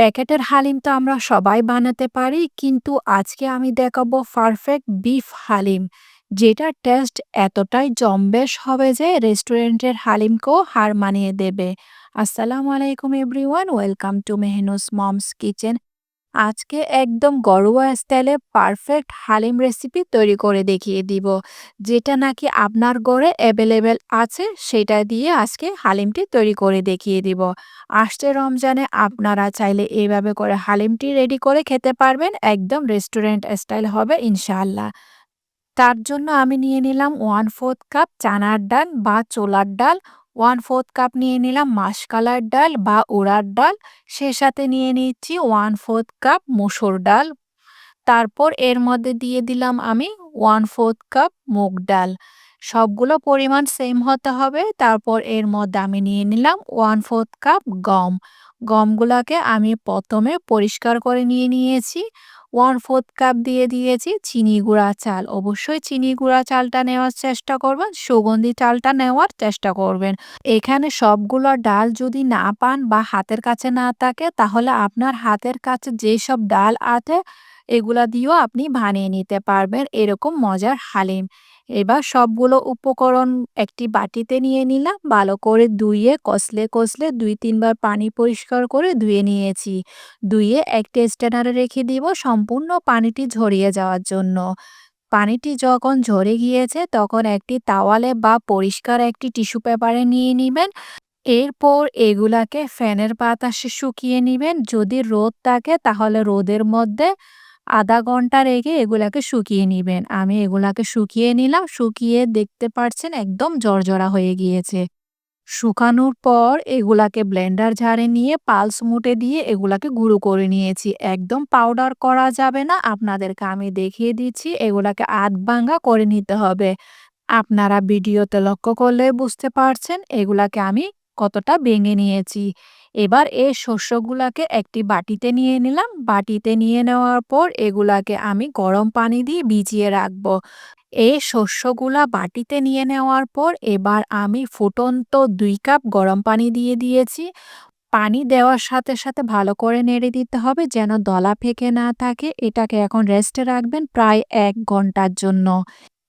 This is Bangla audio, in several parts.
প্যাকেটের হালিম তো আমরা সবাই বানাতে পারি, কিন্তু আজকে আমি দেখাবো পারফেক্ট বিফ হালিম, যেটা টেস্ট এতটাই জম্বেশ হবে যে রেস্টুরেন্টের হালিমকেও হার মানিয়ে দেবে। আসসালামু আলাইকুম everyone, welcome to Mehnus mom's kitchen. আজকে একদম ঘরোয়া স্টাইলে পারফেক্ট হালিম রেসিপি তৈরি করে দেখিয়ে দিব। যেটা নাকি আপনার ঘরে অ্যাভেলেবেল আছে, সেটা দিয়ে আজকে হালিমটি তৈরি করে দেখিয়ে দিব। আসছে রমজানে আপনারা চাইলে এইভাবে করে হালিমটি রেডি করে খেতে পারবেন। একদম রেস্টুরেন্ট স্টাইল হবে ইনশাআল্লাহ। তার জন্য আমি নিয়ে নিলাম ওয়ান ফোর্থ কাপ চানার ডাল বা চোলার ডাল। ওয়ান ফোর্থ কাপ নিয়ে নিলাম মাসকালার ডাল বা উড়ার ডাল। সে সাথে নিয়ে নিচ্ছি ওয়ান ফোর্থ কাপ মুসুর ডাল। তারপর এর মধ্যে দিয়ে দিলাম আমি ওয়ান ফোর্থ কাপ মুগ ডাল। সবগুলো পরিমাণ সেম হতে হবে। তারপর এর মধ্যে আমি নিয়ে নিলাম ওয়ান ফোর্থ কাপ গম। গমগুলোকে আমি প্রথমে পরিষ্কার করে নিয়ে নিয়েছি। ওয়ান ফোর্থ কাপ দিয়ে দিয়েছি, চিনি গুঁড়া চাল। অবশ্যই চিনি গুঁড়া চালটা নেওয়ার চেষ্টা করবেন, সুগন্ধি চালটা নেওয়ার চেষ্টা করবেন। এখানে সবগুলো ডাল যদি না পান বা হাতের কাছে না থাকে, তাহলে আপনার হাতের কাছে যেসব ডাল আছে, এগুলা দিয়েও আপনি বানিয়ে নিতে পারবেন, এরকম মজার হালিম। এবার সবগুলো উপকরণ একটি বাটিতে নিয়ে নিলাম, ভালো করে ধুয়ে, কষলে কষলে দুই তিনবার পানি পরিষ্কার করে ধুয়ে নিয়েছি। ধুয়ে একটা স্ট্যান্ডারে রেখে দিব সম্পূর্ণ পানিটি ঝরিয়ে যাওয়ার জন্য। পানিটি যখন ঝরে গিয়েছে তখন একটি তাওয়ালে বা পরিষ্কার একটি টিস্যু পেপারে নিয়ে নেবেন। এরপর এগুলাকে ফ্যানের বাতাসে শুকিয়ে নেবেন। যদি রোদ থাকে তাহলে রোদের মধ্যে আধা ঘণ্টা রেখে এগুলাকে শুকিয়ে নেবেন। আমি এগুলাকে শুকিয়ে নিলাম, শুকিয়ে দেখতে পাচ্ছেন একদম জর্জরা হয়ে গিয়েছে। শুকানোর পর এগুলাকে ব্লেন্ডার ঝাড়ে নিয়ে পালস মুটে দিয়ে এগুলাকে গুঁড়ো করে নিয়েছি। একদম পাউডার করা যাবে না। আপনাদেরকে আমি দেখিয়ে দিচ্ছি, এগুলাকে আধ ভাঙ্গা করে নিতে হবে। আপনারা ভিডিওতে লক্ষ্য করলে বুঝতে পারছেন, এগুলাকে আমি কতটা ভেঙে নিয়েছি। এবার এই শস্যগুলাকে একটি বাটিতে নিয়ে নিলাম। বাটিতে নিয়ে নেওয়ার পর এগুলাকে আমি গরম পানি দিয়ে ভিজিয়ে রাখব। এই শস্যগুলা বাটিতে নিয়ে নেওয়ার পর এবার আমি ফুটন্ত দুই কাপ গরম পানি দিয়ে দিয়েছি। পানি দেওয়ার সাথে সাথে ভালো করে নেড়ে দিতে হবে যেন দলা ফেঁকে না থাকে। এটাকে এখন রেস্টে রাখবেন প্রায় এক ঘণ্টার জন্য।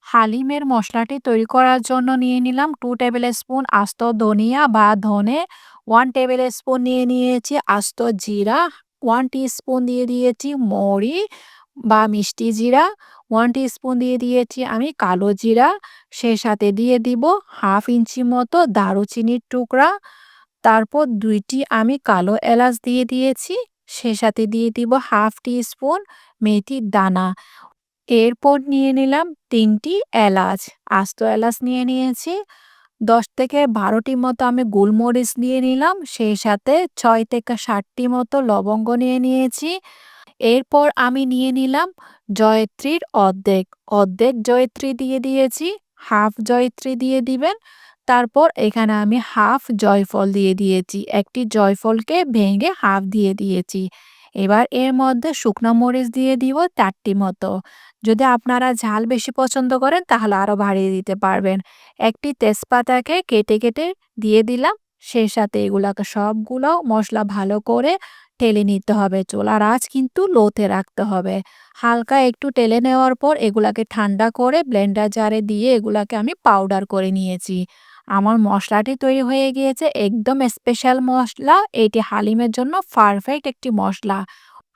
হালিমের মশলাটি তৈরি করার জন্য নিয়ে নিলাম। টু টেবিল স্পুন আস্ত ধনিয়া বা ধনে, ওয়ান টেবিল স্পুন নিয়ে নিয়েছি আস্ত জিরা, ওয়ান স্পুন দিয়ে দিয়েছি মৌরি বা মিষ্টি জিরা, ওয়ান স্পুন দিয়ে দিয়েছি আমি কালো জিরা সে সাথে দিয়ে দিব হাফ ইঞ্চি মতো দারুচিনির টুকরা। তারপর দুইটি আমি কালো এলাচ দিয়ে দিয়েছি, সে সাথে দিয়ে দিব হাফ টি স্পুন মেথির দানা। এরপর নিয়ে নিলাম তিনটি এলাচ। আস্ত এলাচ নিয়ে নিয়েছি। দশ থেকে বারোটি মতো আমি গোলমরিচ নিয়ে নিলাম। সেই সাথে ছয় থেকে ষাটটি মতো লবঙ্গ নিয়ে নিয়েছি। এরপর আমি নিয়ে নিলাম জয়ত্রীর অর্ধেক। অর্ধেক জয়ত্রী দিয়ে দিয়েছি, হাফ জয়ত্রী দিয়ে দিবেন। তারপর এখানে আমি হাফ জয়ফল দিয়ে দিয়েছি। একটি জয়ফলকে ভেঙে হাফ দিয়ে দিয়েছি। এবার এর মধ্যে শুকনো মরিচ দিয়ে দিব চারটি মতো। যদি আপনারা ঝাল বেশি পছন্দ করেন, তাহলে আরও বাড়িয়ে দিতে পারবেন। একটি তেজপাতাকে কেটে কেটে দিয়ে দিলাম। সেই সাথে এগুলাকে সবগুলো মশলা ভালো করে টেলে নিতে হবে। চোলার আঁচ কিন্তু লোতে রাখতে হবে। হালকা একটু টেলে নেওয়ার পর এগুলাকে ঠান্ডা করে ব্লেন্ডার জারে দিয়ে এগুলাকে আমি পাউডার করে নিয়েছি। আমার মশলাটি তৈরি হয়ে গিয়েছে। একদম স্পেশাল মশলা। এটি হালিমের জন্য পারফেক্ট একটি মশলা।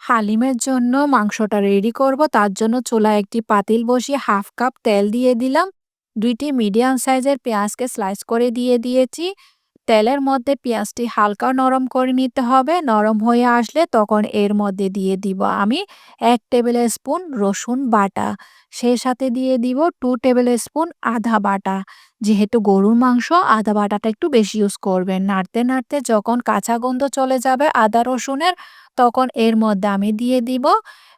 হালিমের জন্য মাংসটা রেডি করব। তার জন্য চুলায় একটি পাতিল বসিয়ে হাফ কাপ তেল দিয়ে দিলাম। দুইটি মিডিয়াম সাইজের পেঁয়াজকে স্লাইস করে দিয়ে দিয়েছি। তেলের মধ্যে পেঁয়াজটি হালকা নরম করে নিতে হবে। নরম হয়ে আসলে তখন এর মধ্যে দিয়ে দিব আমি এক টেবিল স্পুন রসুন বাটা। সেই সাথে দিয়ে দিব টু টেবিল স্পুন আধা বাটা। যেহেতু গরুর মাংস, আদা বাটাটা একটু বেশি ইউজ করবেন। নাড়তে নাড়তে যখন কাঁচা গন্ধ চলে যাবে আদা রসুনের, তখন এর মধ্যে আমি দিয়ে দিব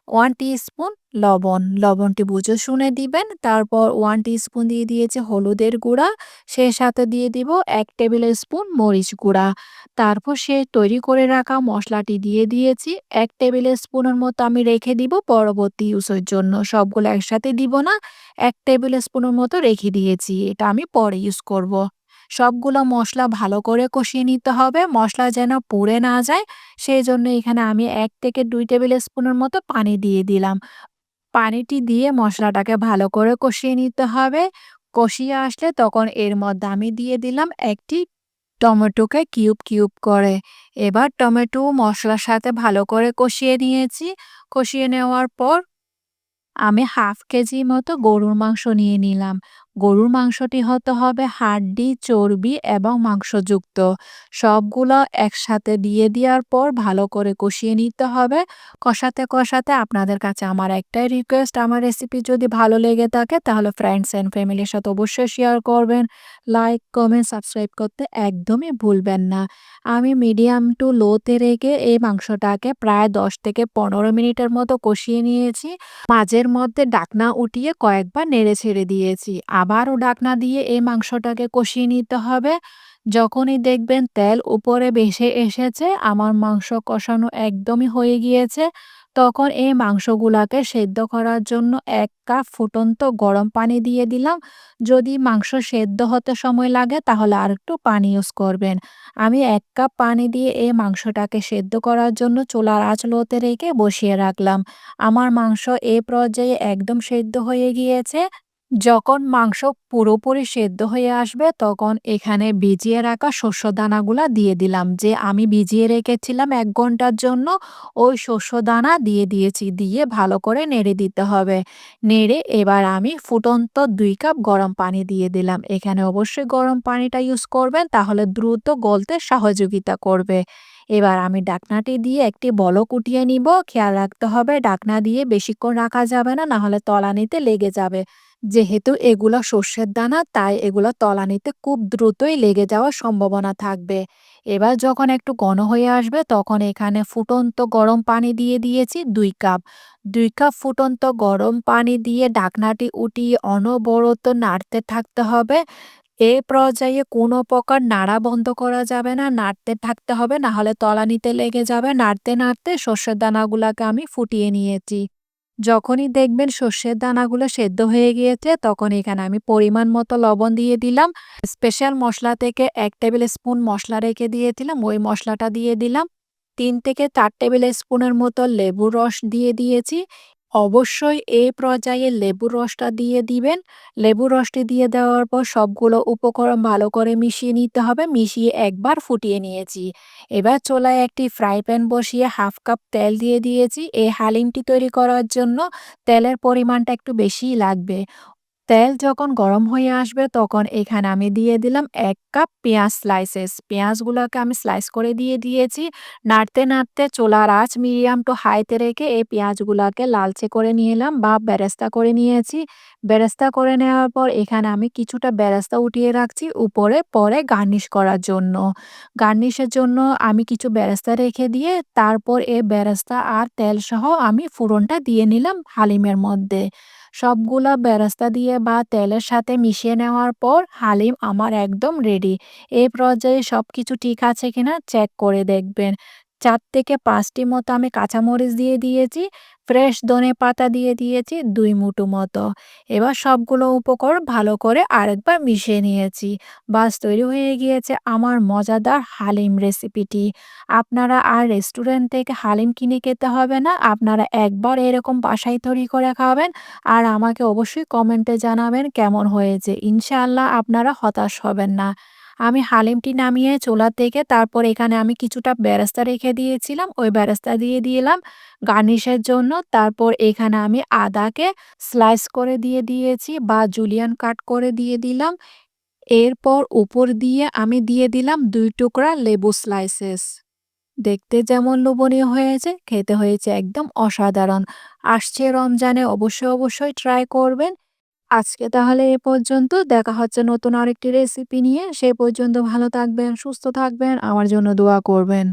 ওয়ান স্পুন লবণ, লবণটি বুঝে শুনে দিবেন। তারপর ওয়ান স্পুন দিয়ে দিয়েছে হলুদের গুঁড়া। সেই সাথে দিয়ে দিব এক টেবিল স্পুন মরিচ গুঁড়া। তারপর সে তৈরি করে রাখা মশলাটি দিয়ে দিয়েছি। এক টেবিল স্পুনের মতো আমি রেখে দিব পরবর্তী ইউজের জন্য। সবগুলো একসাথে দিব না, এক টেবিল স্পুনের মতো রেখে দিয়েছি। এটা আমি পরে ইউজ করব। সবগুলো মশলা ভালো করে কষিয়ে নিতে হবে। মশলা যেন পুড়ে না যায় সেই জন্য এখানে আমি এক থেকে দুই টেবিল স্পুনের মতো পানি দিয়ে দিলাম। পানিটি দিয়ে মশলাটাকে ভালো করে কষিয়ে নিতে হবে। কষিয়ে আসলে তখন এর মধ্যে আমি দিয়ে দিলাম একটি টমেটোকে কিউব কিউব করে। এবার টমেটো মশলার সাথে ভালো করে কষিয়ে নিয়েছি। কষিয়ে নেওয়ার পর আমি হাফ কেজি মতো গরুর মাংস নিয়ে নিলাম। গরুর মাংসটি হতে হবে হাড্ডি, চর্বি এবং মাংসযুক্ত। সবগুলো একসাথে দিয়ে দেওয়ার পর ভালো করে কষিয়ে নিতে হবে। কষাতে কষাতে আপনাদের কাছে আমার একটাই রিকোয়েস্ট আমার রেসিপি যদি ভালো লেগে থাকে তাহলে ফ্রেন্ডস অ্যান্ড ফ্যামিলির সাথে অবশ্যই শেয়ার করবেন। লাইক কমেন্ট সাবস্ক্রাইব করতে একদমই ভুলবেন না। আমি মিডিয়াম টু লোতে রেখে এই মাংসটাকে প্রায় দশ থেকে পনেরো মিনিটের মতো কষিয়ে নিয়েছি। মাঝের মধ্যে ডাকনা উঠিয়ে কয়েকবার নেড়ে ছেড়ে দিয়েছি। আবারও ডাকনা দিয়ে এই মাংসটাকে কষিয়ে নিতে হবে। যখনই দেখবেন তেল উপরে ভেসে এসেছে, আমার মাংস কষানো একদমই হয়ে গিয়েছে, তখন এই মাংসগুলাকে সেদ্ধ করার জন্য এক কাপ ফুটন্ত গরম পানি দিয়ে দিলাম। যদি মাংস সেদ্ধ হতে সময় লাগে, তাহলে আর একটু পানি ইউজ করবেন। আমি এক কাপ পানি দিয়ে এই মাংসটাকে সেদ্ধ করার জন্য চুলার আঁচ লোতে রেখে বসিয়ে রাখলাম। আমার মাংস এ পর্যায়ে একদম সেদ্ধ হয়ে গিয়েছে। যখন মাংস পুরোপুরি সেদ্ধ হয়ে আসবে, তখন এখানে ভিজিয়ে রাখা শস্য দানাগুলা দিয়ে দিলাম। যে আমি ভিজিয়ে রেখেছিলাম এক ঘণ্টার জন্য, ওই শস্য দানা দিয়ে দিয়েছি, দিয়ে ভালো করে নেড়ে দিতে হবে। নেড়ে এবার আমি ফুটন্ত দুই কাপ গরম পানি দিয়ে দিলাম। এখানে অবশ্যই গরম পানিটা ইউজ করবেন, তাহলে দ্রুত গলতে সহযোগিতা করবে। এবার আমি ডাকনাটি দিয়ে একটি বলক কুটিয়ে নিব। খেয়াল রাখতে হবে, ডাকনা দিয়ে বেশিক্ষণ রাখা যাবে না, নাহলে তলানিতে লেগে যাবে। যেহেতু এগুলো শস্যের দানা, তাই এগুলো তলানিতে খুব দ্রুতই লেগে যাওয়ার সম্ভাবনা থাকবে। এবার যখন একটু ঘন হয়ে আসবে, তখন এখানে ফুটন্ত গরম পানি দিয়ে দিয়েছি দুই কাপ। দুই কাপ ফুটন্ত গরম পানি দিয়ে ঢাকনাটি উঠিয়ে অনবরত নাড়তে থাকতে হবে। এ পর্যায়ে কোনো প্রকার নাড়া বন্ধ করা যাবে না, নাড়তে থাকতে হবে না হলে তলানিতে লেগে যাবে। নাড়তে নাড়তে শস্যের দানাগুলাকে আমি ফুটিয়ে নিয়েছি। যখনই দেখবেন সর্ষের দানাগুলো সেদ্ধ হয়ে গিয়েছে, তখন এখানে আমি পরিমাণ মতো লবণ দিয়ে দিলাম। স্পেশাল মশলা থেকে এক টেবিল স্পুন মশলা রেখে দিয়েছিলাম, ওই মশলাটা দিয়ে দিলাম। তিন থেকে চার টেবিল স্পুনের মতো লেবুর রস দিয়ে দিয়েছি। অবশ্যই এ পর্যায়ে লেবুর রসটা দিয়ে দিবেন। লেবু রসটি দিয়ে দেওয়ার পর সবগুলো উপকরণ ভালো করে মিশিয়ে নিতে হবে। মিশিয়ে একবার ফুটিয়ে নিয়েছি। এবার চোলায় একটি ফ্রাই প্যান বসিয়ে হাফ কাপ তেল দিয়ে দিয়েছি। এই হালিমটি তৈরি করার জন্য তেলের পরিমাণটা একটু বেশিই লাগবে। তেল যখন গরম হয়ে আসবে তখন এখানে আমি দিয়ে দিলাম এক কাপ পেঁয়াজ স্লাইসেস পেঁয়াজগুলোকে আমি স্লাইস করে দিয়ে দিয়েছি। নাড়তে নাড়তে চোলার আঁচ মিডিয়াম টু হাইতে রেখে এই পেঁয়াজগুলোকে লালচে করে নিয়ে এলাম বা বেরেস্তা করে নিয়েছি। বেরেস্তা করে নেওয়ার পর এখানে আমি কিছুটা বেরেস্তা উঠিয়ে রাখছি উপরে পরে গার্নিশ করার জন্য। গার্নিশের জন্য আমি কিছু বেরেস্তা রেখে দিয়ে তারপর এই বেরেস্তা আর তেল সহ আমি ফুরনটা দিয়ে নিলাম হালিমের মধ্যে। সবগুলা বেরাস্তা দিয়ে বা তেলের সাথে মিশিয়ে নেওয়ার পর হালিম আমার একদম রেডি এই পর্যায়ে সব কিছু ঠিক আছে কিনা চেক করে দেখবেন। চার থেকে পাঁচটি মতো আমি কাঁচামরিচ দিয়ে দিয়েছি, ফ্রেশ ধনে পাতা দিয়ে দিয়েছি, দুই মুঠো মতো। এবার সবগুলো উপকরণ ভালো করে আরেকবার মিশিয়ে নিয়েছি। বাস, তৈরি হয়ে গিয়েছে আমার মজাদার হালিম রেসিপিটি। আপনারা আর রেস্টুরেন্ট থেকে হালিম কিনে খেতে হবে না, আপনারা একবার এরকম বাসায় তৈরি করে খাবেন আর আমাকে অবশ্যই কমেন্টে জানাবেন কেমন হয়েছে। ইনশাআল্লাহ আপনারা হতাশ হবেন না। আমি হালিমটি নামিয়ে চোলার থেকে তারপর এখানে আমি কিছুটা বেরেস্তা রেখে দিয়েছিলাম। ওই বেরেস্তা দিয়ে দিলাম গার্নিশের জন্য। তারপর এখানে আমি আদাকে স্লাইস করে দিয়ে দিয়েছি বা জুলিয়ান কাট করে দিয়ে দিলাম। এরপর উপর দিয়ে আমি দিয়ে দিলাম দুই টুকরা লেবু স্লাইসেস। দেখতে যেমন লোভনীয় হয়েছে, খেতে হয়েছে একদম অসাধারণ। আসছে রমজানে অবশ্যই অবশ্যই ট্রাই করবেন। আজকে তাহলে এ পর্যন্ত। দেখা হচ্ছে নতুন আরেকটি রেসিপি নিয়ে। সে পর্যন্ত ভালো থাকবেন, সুস্থ থাকবেন। আমার জন্য দোয়া করবেন।